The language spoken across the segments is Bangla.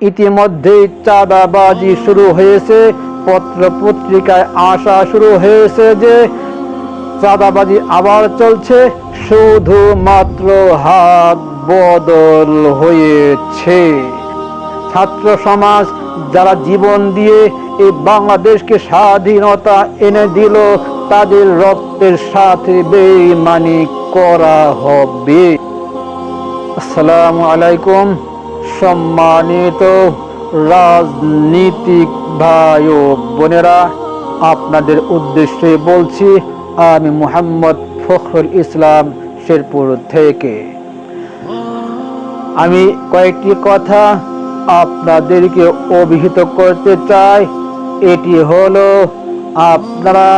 ইতিমধ্যেই চাঁদাবাজি শুরু হয়েছে, পত্র পত্রিকায় আসা শুরু হয়েছে যে চাঁদাবাজি আবার চলছে। শুধুমাত্র হাত বদল হয়েছে। ছাত্র সমাজ যারা জীবন দিয়ে এই বাংলাদেশকে স্বাধীনতা এনে দিল, তাদের রক্তের সাথে বেইমানি করা হবে। আসসালামু আলাইকুম। সম্মানিত রাজনীতিক ভাই ও বোনেরা, আপনাদের উদ্দেশ্যে বলছি, আমি মোহাম্মদ ফখরুল ইসলাম শেরপুর থেকে। আমি কয়েকটি কথা আপনাদেরকে অভিহিত করতে চাই। এটি হলো, আপনারা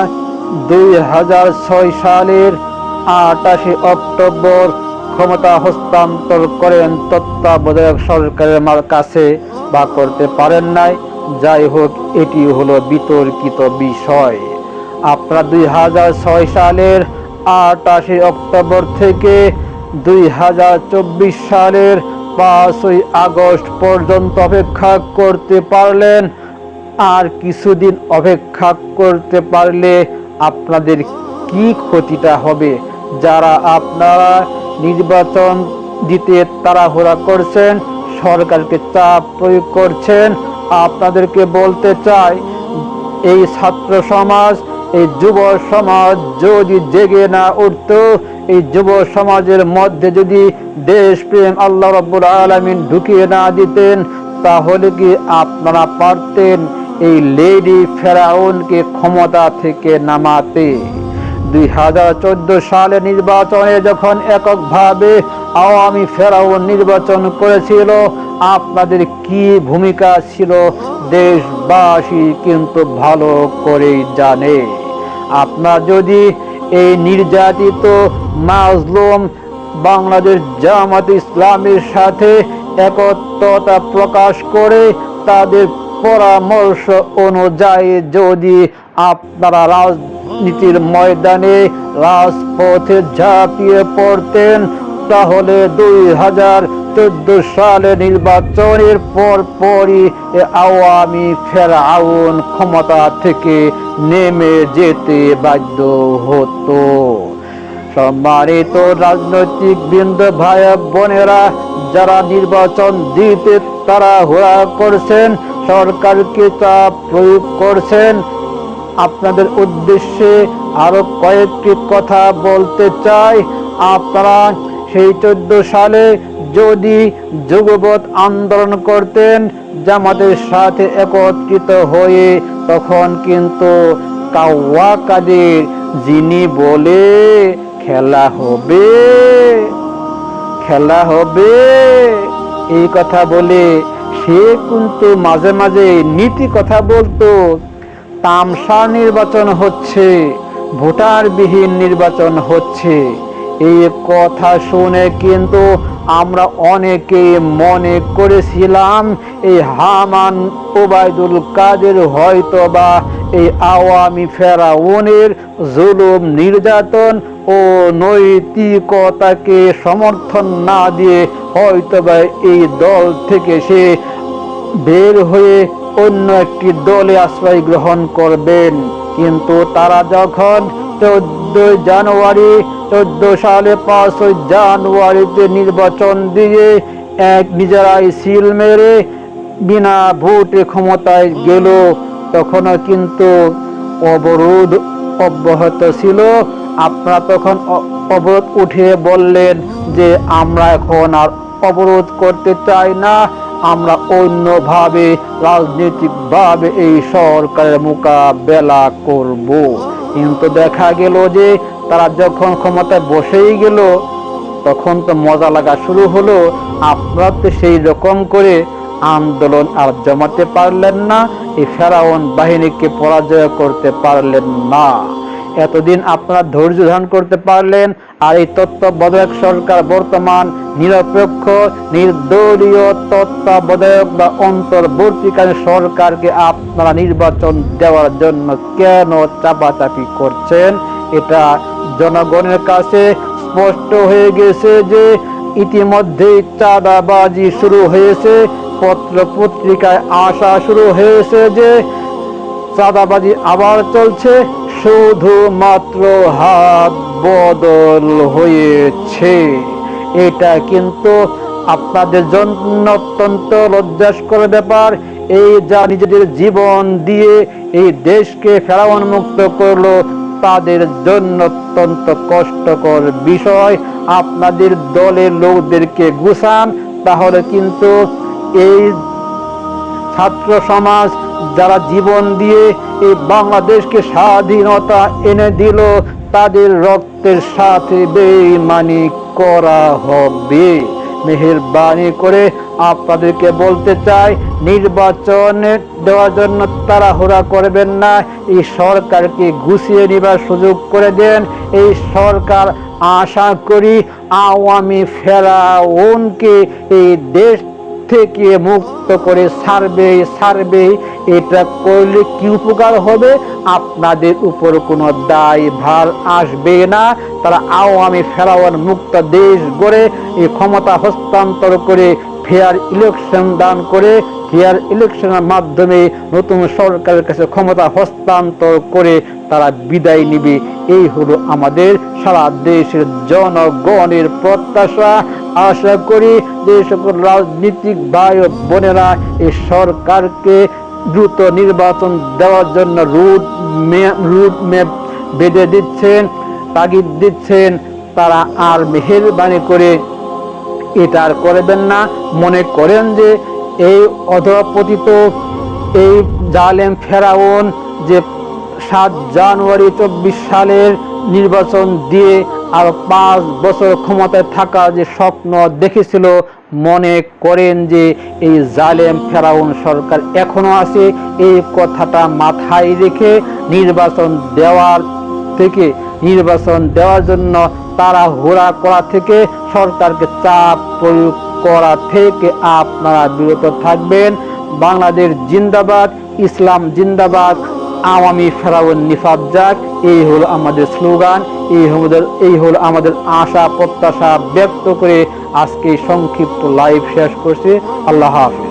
দুই হাজার ছয় সালের আটাশে অক্টোবর ক্ষমতা হস্তান্তর করেন তত্ত্বাবধায়ক সরকারের কাছে বা করতে পারেন নাই। যাই হোক, এটি হলো বিতর্কিত বিষয়। আপনারা দুই হাজার ছয় সালের আটাশে অক্টোবর থেকে দুই হাজার চব্বিশ সালের পাঁচই আগস্ট পর্যন্ত অপেক্ষা করতে পারলেন। আর কিছুদিন অপেক্ষা করতে পারলে আপনাদের কি ক্ষতিটা হবে? যারা আপনারা নির্বাচন দিতে তাড়াহুড়া করছেন, সরকারকে চাপ প্রয়োগ করছেন। আপনাদেরকে বলতে চাই, এই ছাত্র সমাজ, এই যুব সমাজ যদি জেগে না উঠত, এই যুব সমাজের মধ্যে যদি দেশপ্রেম আল্লাহ রব্বুল আলমিন ঢুকিয়ে না দিতেন, তাহলে কি আপনারা পারতেন এই লেডি ফেরাউনকে ক্ষমতা থেকে নামাতে? দুই হাজার চোদ্দ সালে নির্বাচনে যখন এককভাবে আওয়ামী ফেরাউন নির্বাচন করেছিল, আপনাদের কি ভূমিকা ছিল? দেশবাসী কিন্তু ভালো করেই জানে। আপনার যদি এই নির্যাতিত মাজলুম বাংলাদেশ জামাত ইসলামের সাথে একত্রতা প্রকাশ করে, তাদের পরামর্শ অনুযায়ী যদি আপনারা রাজনীতির ময়দানে রাজপথে ঝাঁপিয়ে পড়তেন, তাহলে দুই হাজার চোদ্দ সালে নির্বাচনের পর পরই এ আওয়ামী ফেরাউন ক্ষমতা থেকে নেমে যেতে বাধ্য হতো। সম্মানিত রাজনৈতিক বৃন্দ, ভাই বোনেরা, যারা নির্বাচন দিতে তারা হুড়া করছেন, সরকারকে চাপ প্রয়োগ করছেন আপনাদের উদ্দেশ্যে আরও কয়েকটি কথা বলতে চাই। আপনারা সেই চোদ্দ সালে যদি যুগবত আন্দোলন করতেন, জামাতের সাথে একত্রিত হয়ে তখন কিন্তু কাওয়া কাদের যিনি বলে খেলা হবে খেলা হবে, এই কথা বলে সে কিন্তু মাঝে মাঝে নীতি কথা বলতো। তামসা নির্বাচন হচ্ছে, ভোটারবিহীন নির্বাচন হচ্ছে। এই কথা শুনে কিন্তু আমরা অনেকে মনে করেছিলাম, এই হামান ওবায়দুল কাদের হয়তো বা এই আওয়ামী ফেরাউনের জুলুম নির্যাতন ও নৈতিকতাকে সমর্থন না দিয়ে হয়তো বা এই দল থেকে সে বের হয়ে অন্য একটি দলে আশ্রয় গ্রহণ করবেন। কিন্তু তারা যখন চোদ্দই জানুয়ারি চোদ্দ সালে পাঁচই জানুয়ারিতে নির্বাচন দিয়ে এক নিজেরাই সিল মেরে বিনা ভোটে ক্ষমতায় গেল, তখনও কিন্তু অবরোধ অব্যাহত ছিল। আপনারা তখন অবরোধ উঠিয়ে বললেন যে, আমরা এখন আর অবরোধ করতে চাই না। আমরা অন্যভাবে, রাজনৈতিকভাবে এই সরকারের মোকাবেলা করব। কিন্তু দেখা গেল যে, তারা যখন ক্ষমতায় বসেই গেল, তখন তো মজা লাগা শুরু হলো। আপনারা তো সেই রকম করে আন্দোলন আর জমাতে পারলেন না, এই ফেরাউন বাহিনীকে পরাজয় করতে পারলেন না। এতদিন আপনারা ধৈর্য ধারণ করতে পারলেন আর এই তত্ত্বাবধায়ক সরকার বর্তমান নিরপেক্ষ, নির্দলীয় তত্ত্বাবধায়ক বা অন্তর্বর্তীকালীন সরকারকে আপনারা নির্বাচন দেওয়ার জন্য কেন চাপাচাপি করছেন? এটা জনগণের কাছে স্পষ্ট হয়ে গেছে যে ইতিমধ্যেই চাঁদাবাজি শুরু হয়েছে, পত্র পত্রিকায় আসা শুরু হয়েছে যে চাঁদাবাজি আবার চলছে। শুধুমাত্র হাত বদল হয়েছে। এটা কিন্তু আপনাদের জন্য অত্যন্ত লজ্জাস্কর ব্যাপার। এই যা নিজেদের জীবন দিয়ে এই দেশকে ফেরাউন মুক্ত করল, তাদের জন্য অত্যন্ত কষ্টকর বিষয়। আপনাদের দলের লোকদেরকে গুছান, তাহলে কিন্তু এই ছাত্র সমাজ যারা জীবন দিয়ে এই বাংলাদেশকে স্বাধীনতা এনে দিল, তাদের রক্তের সাথে বেইমানি করা হবে। মেহেরবানি করে আপনাদেরকে বলতে চাই, নির্বাচনে দেওয়ার জন্য তাড়াহুড়া করবেন না। এই সরকারকে গুছিয়ে নেবার সুযোগ করে দেন। এই সরকার আশা করি আওয়ামী ফেরাউনকে এই দেশ থেকে মুক্ত করে ছাড়বে ছাড়বে এটা করলে কি উপকার হবে? আপনাদের উপর কোনো দায় ভার আসবে না। তারা আওয়ামী ফেরাওয়ান মুক্ত দেশ গড়ে, এই ক্ষমতা হস্তান্তর করে, ফেয়ার ইলেকশন দান করে, ফেয়ার ইলেকশনের মাধ্যমে নতুন সরকারের কাছে ক্ষমতা হস্তান্তর করে তারা বিদায় নিবে। এই হলো আমাদের সারা দেশের জনগণের প্রত্যাশা। আশা করি যে সকল রাজনীতিক ভাই ও বোনেরা এই সরকারকে দ্রুত নির্বাচন দেওয়ার জন্য রুট রুট ম্যাপ বেঁধে দিচ্ছেন, তাগিদ দিচ্ছেন। তারা আর মেহেরবানি করে এটা আর করবেন না। মনে করেন যে এই অধপতিত, এই জালেম ফেরাউন যে সাত জানুয়ারি চব্বিশ সালের নির্বাচন দিয়ে আর পাঁচ বছর ক্ষমতায় থাকা যে স্বপ্ন দেখেছিল, মনে করেন যে এই জালেম ফেরাউন সরকার এখনও আছে, এই কথাটা মাথায় রেখে নির্বাচন দেওয়ার থেকে, নির্বাচন দেওয়ার জন্য তারা হোরা করা থেকে, সরকারকে চাপ প্রয়োগ করা থেকে আপনারা বিরত থাকবেন। বাংলাদেশ জিন্দাবাদ, ইসলাম জিন্দাবাদ। আওয়ামী ফেরাউন নিফাদ যাক, এই হল আমাদের স্লোগান, এই আমাদের এই হল আমাদের আশা, প্রত্যাশা ব্যক্ত করে আজকে সংক্ষিপ্ত লাইভ শেষ করছে। আল্লাহ হাফিজ।